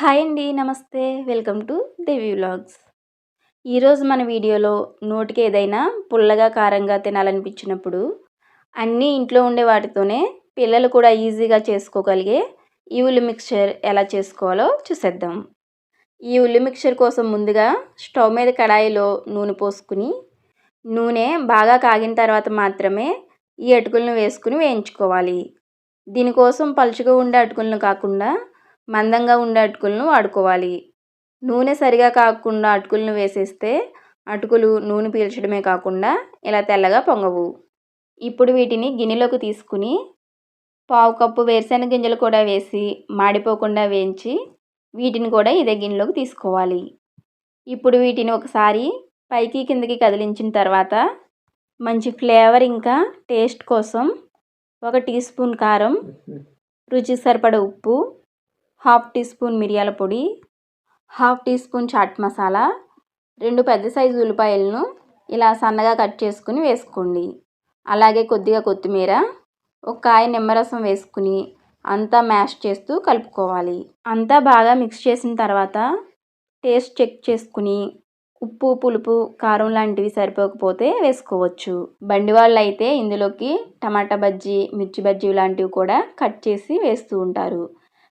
Hi అండి నమస్తే. Welcome to Devi vlogs. ఈరోజు మన వీడియోలో నోటికి ఏదైనా పుల్లగా కారంగా తినాలనిపించినప్పుడు అన్నీ ఇంట్లో ఉండే వాటితోనే పిల్లలు కూడా ఈజీగా చేసుకోగలిగే ఈ ఉల్లి మిక్చర్ ఎలా చేసుకోవాలో చూసేద్దాం. ఈ ఉల్లి మిక్చర్ కోసం ముందుగా స్టవ్ మీద కడాయిలో నూనె పోసుకుని నూనె బాగా కాగిన తర్వాత మాత్రమే ఈ అటుకులను వేసుకుని వేయించుకోవాలి. దీనికోసం పలుచుగా ఉండే అటుకులను కాకుండా మందంగా ఉండే అటుకులను వాడుకోవాలి. నూనె సరిగా కాకుండా అటుకులను వేసేస్తే అటుకులు నూనె పీల్చడమే కాకుండా ఇలా తెల్లగా పొంగవు. ఇప్పుడు వీటిని గిన్నెలోకి తీసుకుని పావు కప్పు వేరుశెనగ గింజలు కూడా వేసి మాడిపోకుండా వేయించి వీటిని కూడా ఇదే గిన్నెలోకి తీసుకోవాలి. ఇప్పుడు వీటిని ఒకసారి పైకి కిందకి కదిలించిన తర్వాత మంచి ఫ్లేవర్ ఇంకా టేస్ట్ కోసం ఒక టీ స్పూన్ కారం రుచికి సరిపడ ఉప్పు హాఫ్ టీ స్పూన్ మిరియాల పొడి half tea spoon chaat masala రెండు పెద్ద సైజు ఉల్లిపాయలను ఇలా సన్నగా కట్ చేసుకుని వేసుకోండి. అలాగే కొద్దిగా కొత్తిమీర ఒక కాయ నిమ్మరసం వేసుకుని అంతా మ్యాష్ చేస్తూ కలుపుకోవాలి. అంతా బాగా మిక్స్ చేసిన తర్వాత టేస్ట్ చెక్ చేసుకుని ఉప్పు పులుపు కారం లాంటివి సరిపోకపోతే వేసుకోవచ్చు. బండి వాళ్ళు అయితే ఇందులోకి టమాటా బజ్జీ మిర్చి బజ్జీ లాంటివి కూడా కట్ చేసి వేస్తూ ఉంటారు.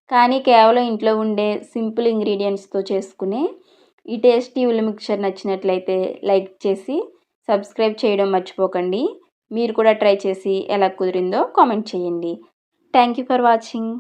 కానీ కేవలం ఇంట్లో ఉండే సింపుల్ ఇంగ్రీడియంట్స్తో చేసుకునే ఈ టేస్టీ ఉల్లి మిక్చర్ నచ్చినట్లయితే లైక్ చేసి సబ్స్క్రైబ్ చేయడం మర్చిపోకండి. మీరు కూడా ట్రై చేసి ఎలా కుదిరిందో కామెంట్ చేయండి. Thank you for watching.